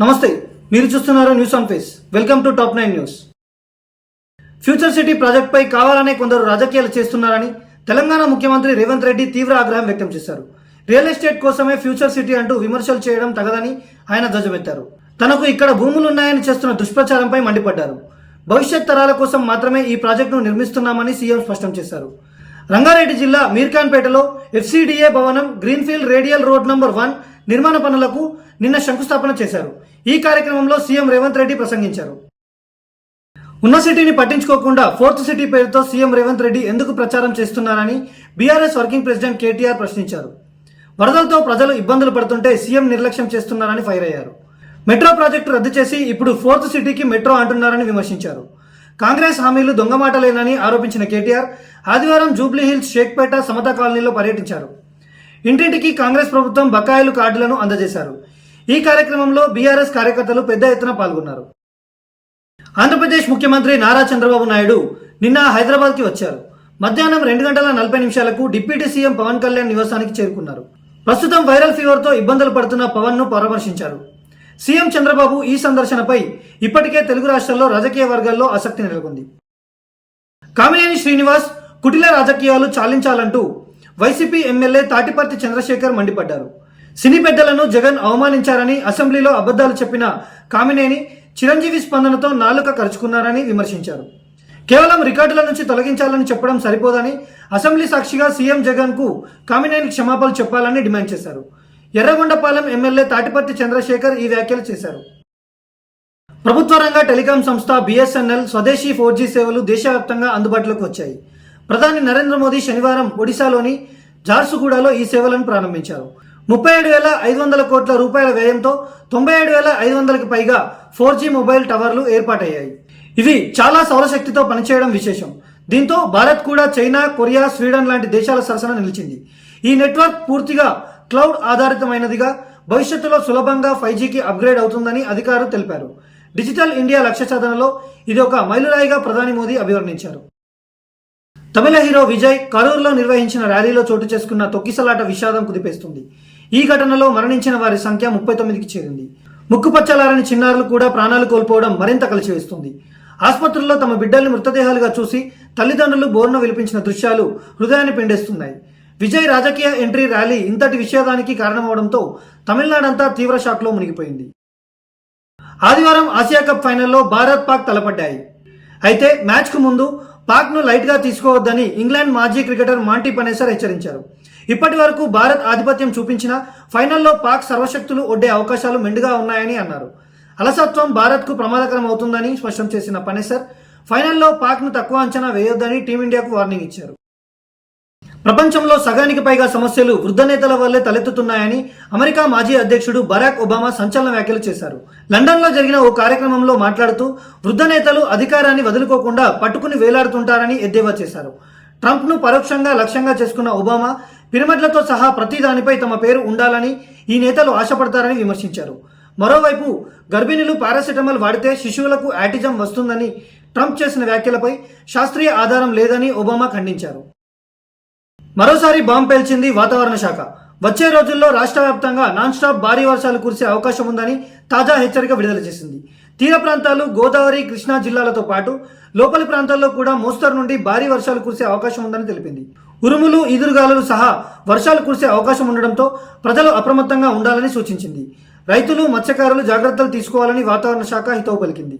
నమస్తే మీరు చూస్తున్నారు news on face welcome to top nine news future city ప్రాజెక్టుపై కావాలనే కొందరు రాజకీయాలు చేస్తున్నారని తెలంగాణ ముఖ్యమంత్రి రేవంత్ రెడ్డి తీవ్ర ఆగ్రహం వ్యక్తం చేశారు. రియల్ ఎస్టేట్ కోసమే ఫ్యూచర్ సిటీ అంటూ విమర్శలు చేయడం తగదని ఆయన ధ్వజమెత్తారు. తనకు ఇక్కడ భూములున్నాయని చేస్తున్న దుష్ప్రచారంపై మండిపడ్డారు. భవిష్యత్ తరాల కోసం మాత్రమే ఈ ప్రాజెక్టును నిర్మిస్తున్నామని సీఎం స్పష్టం చేశారు. రంగారెడ్డి జిల్లా మీర్ఖాన్పేటలో ఎఫ్సిడిఏ భవనం greenfield radial road number one నిర్మాణ పనులకు నిన్న శంకుస్థాపన చేశారు. ఈ కార్యక్రమంలో సీఎం రేవంత్ రెడ్డి ప్రసంగించారు. ఉన్న సిటీని పట్టించుకోకుండా ఫోర్త్ సిటీ పేరుతో సీఎం రేవంత్ రెడ్డి ఎందుకు ప్రచారం చేస్తున్నారని బీఆర్ఎస్ వర్కింగ్ ప్రెసిడెంట్ కేటీఆర్ ప్రశ్నించారు. వరదలతో ప్రజలు ఇబ్బందులు పడుతుంటే సీఎం నిర్లక్ష్యం చేస్తున్నారని ఫైర్ అయ్యారు. మెట్రో ప్రాజెక్టు రద్దు చేసి ఇప్పుడు ఫోర్త్ సిటీకి మెట్రో అంటున్నారని విమర్శించారు. కాంగ్రెస్ హామీలు దొంగమాటలేనని ఆరోపించిన కేటీఆర్ ఆదివారం జూబ్లీహిల్స్ షేక్పేట సమతా కాలనీలో పర్యటించారు. ఇంటింటికి కాంగ్రెస్ ప్రభుత్వం బకాయిలు కార్డులను అందజేశారు. ఈ కార్యక్రమంలో బీఆర్ఎస్ కార్యకర్తలు పెద్ద ఎత్తున పాల్గొన్నారు. ఆంధ్రప్రదేశ్ ముఖ్యమంత్రి నారా చంద్రబాబు నాయుడు నిన్న హైదరాబాద్కి వచ్చారు. మధ్యాహ్నం రెండు గంటల నలభై నిమిషాలకు డిప్యూటీ సీఎం పవన్ కళ్యాణ్ నివాసానికి చేరుకున్నారు. ప్రస్తుతం వైరల్ ఫీవర్తో ఇబ్బందులు పడుతున్న పవన్ను పరామర్శించారు. సీఎం చంద్రబాబు ఈ సందర్శనపై ఇప్పటికే తెలుగు రాష్ట్రాల్లో రాజకీయ వర్గాల్లో ఆసక్తి నెలకొంది. కామినేని శ్రీనివాస్ కుటిల రాజకీయాలు చాలించాలంటూ వైసీపీ ఎమ్మెల్యే తాటిపర్తి చంద్రశేఖర్ మండిపడ్డారు. సినీ పెద్దలను జగన్ అవమానించారని అసెంబ్లీలో అబద్ధాలు చెప్పిన కామినేని చిరంజీవి స్పందనతో నాలుక కరుచుకున్నారని విమర్శించారు. కేవలం రికార్డుల నుంచి తొలగించాలని చెప్పడం సరిపోదని అసెంబ్లీ సాక్షిగా సీఎం జగన్కు కామినేని క్షమాపణలు చెప్పాలని డిమాండ్ చేశారు. ఎర్రగొండపాలెం ఎమ్మెల్యే తాటిపర్తి చంద్రశేఖర్ ఈ వ్యాఖ్యలు చేశారు. ప్రభుత్వ రంగ టెలికాం సంస్థ బిఎస్ఎన్ఎల్ స్వదేశీ ఫోర్ జీ సేవలు దేశవ్యాప్తంగా అందుబాటులోకి వచ్చాయి. ప్రధాని నరేంద్ర మోదీ శనివారం ఒడిశాలోని జార్సుగూడలో ఈ సేవలను ప్రారంభించారు. ముప్పై ఏడు వేల ఐదు వందల కోట్ల రూపాయల వ్యయంతో తొంభై ఏడు వేల ఐదు వందలకి పైగా ఫోర్ జీ మొబైల్ టవర్లు ఏర్పాటయ్యాయి. ఇవి చాలా సౌరశక్తితో పనిచేయడం విశేషం. దీంతో భారత్ కూడా చైనా కొరియా స్వీడన్ లాంటి దేశాల సరసన నిలిచింది. ఈ నెట్వర్క్ పూర్తిగా క్లౌడ్ ఆధారితమైనదిగా భవిష్యత్తులో సులభంగా ఫైవ్ జీకి అప్గ్రేడ్ అవుతుందని అధికారులు తెలిపారు. డిజిటల్ ఇండియా లక్ష్య సాధనలో ఇది ఒక మైలురాయిగా ప్రధాని మోదీ అభివర్ణించారు. తమిళ హీరో విజయ్ కరూర్లో నిర్వహించిన ర్యాలీలో చోటు చేసుకున్న తొక్కిసలాట విషాదం కుదిపేస్తుంది. ఈ ఘటనలో మరణించిన వారి సంఖ్య ముప్పై తొమ్మిదికి చేరింది. ముక్కుపచ్చలారని చిన్నారులు కూడా ప్రాణాలు కోల్పోవడం మరింత కలిసివేస్తుంది. ఆసుపత్రుల్లో తమ బిడ్డల్ని మృతదేహాలుగా చూసి తల్లిదండ్రులు బోర్న విలిపించిన దృశ్యాలు హృదయాన్ని పిండేస్తున్నాయి. విజయ్ రాజకీయ ఎంట్రీ ర్యాలీ ఇంతటి విషాదానికి కారణమవడంతో తమిళనాడంతా తీవ్ర షాక్లో మునిగిపోయింది. ఆదివారం ఆసియా కప్ ఫైనల్లో భారత్ పాక్ తలపడ్డాయి. అయితే మ్యాచ్కు ముందు పాక్ను లైట్గా తీసుకోవద్దని ఇంగ్లాండ్ మాజీ క్రికెటర్ మాంటీ పనేసర్ హెచ్చరించారు. ఇప్పటి వరకు భారత్ ఆధిపత్యం చూపించిన ఫైనల్లో పాక్ సర్వశక్తులు ఒడ్డే అవకాశాలు మెండుగా ఉన్నాయని అన్నారు. అలసత్వం భారత్కు ప్రమాదకరం అవుతుందని స్పష్టం చేసిన పనేసర్ ఫైనల్లో పాక్ను తక్కువ అంచనా వేయొద్దని టీమిండియాకు వార్నింగ్ ఇచ్చారు. ప్రపంచంలో సగానికి పైగా సమస్యలు వృద్ధ నేతల వల్లే తలెత్తుతున్నాయని అమెరికా మాజీ అధ్యక్షుడు బరాక్ ఒబామా సంచలన వ్యాఖ్యలు చేశారు. లండన్లో జరిగిన ఓ కార్యక్రమంలో మాట్లాడుతూ వృద్ధ నేతలు అధికారాన్ని వదులుకోకుండా పట్టుకుని వేలాడుతుంటారని ఎద్దేవా చేశారు. ట్రంప్ను పరోక్షంగా లక్ష్యంగా చేసుకున్న ఒబామా పిరమిడ్లతో సహా ప్రతి దానిపై తమ పేరు ఉండాలని ఈ నేతలు ఆశపడతారని విమర్శించారు. మరోవైపు గర్భిణులు పారాసెటమాల్ వాడితే శిశువులకు యాటిజం వస్తుందని ట్రంప్ చేసిన వ్యాఖ్యలపై శాస్త్రీయ ఆధారం లేదని ఒబామా ఖండించారు. మరోసారి బాంబు పేల్చింది వాతావరణ శాఖ. వచ్చే రోజుల్లో రాష్ట్ర వ్యాప్తంగా నాన్ స్టాప్ భారీ వర్షాలు కురిసే అవకాశం ఉందని తాజా హెచ్చరిక విడుదల చేసింది. తీర ప్రాంతాలు గోదావరి కృష్ణా జిల్లాలతో పాటు లోపలి ప్రాంతాల్లో కూడా మోస్తరు నుండి భారీ వర్షాలు కురిసే అవకాశం ఉందని తెలిపింది. ఉరుములు ఈదురుగాలులు సహా వర్షాలు కురిసే అవకాశం ఉండడంతో ప్రజలు అప్రమత్తంగా ఉండాలని సూచించింది. రైతులు మత్స్యకారులు జాగ్రత్తలు తీసుకోవాలని వాతావరణ శాఖ హితవు పలికింది.